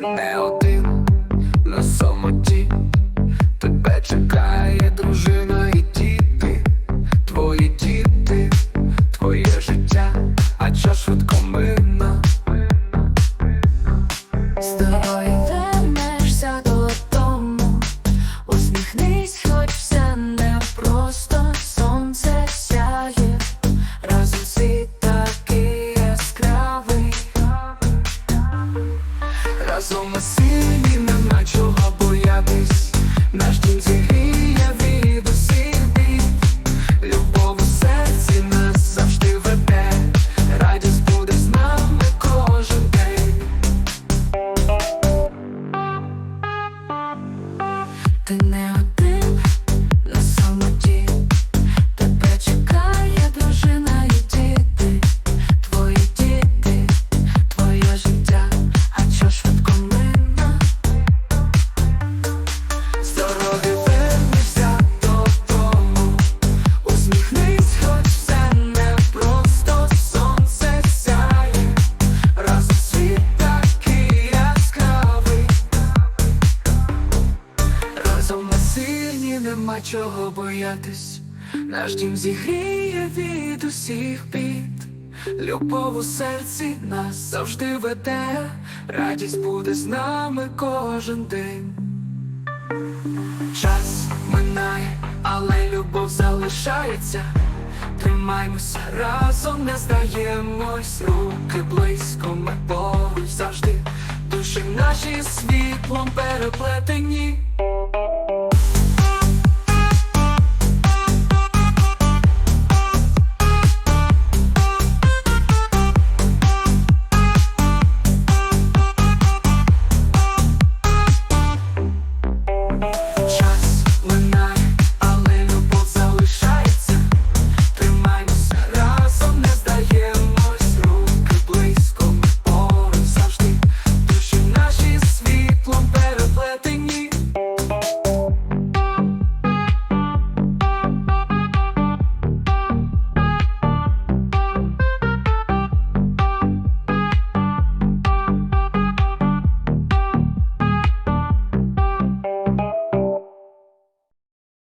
не один на самоті, тебе чекає Разом ми сильні, нема чого боятись, нема чого боятись, наш дім зігріє від усіх бід. Любов у серці нас завжди веде, радість буде з нами кожен день. Час минає, але любов залишається. Тримаймося разом, не здаємось, руки близько, ми поруч завжди. Душі наші світлом переплетені.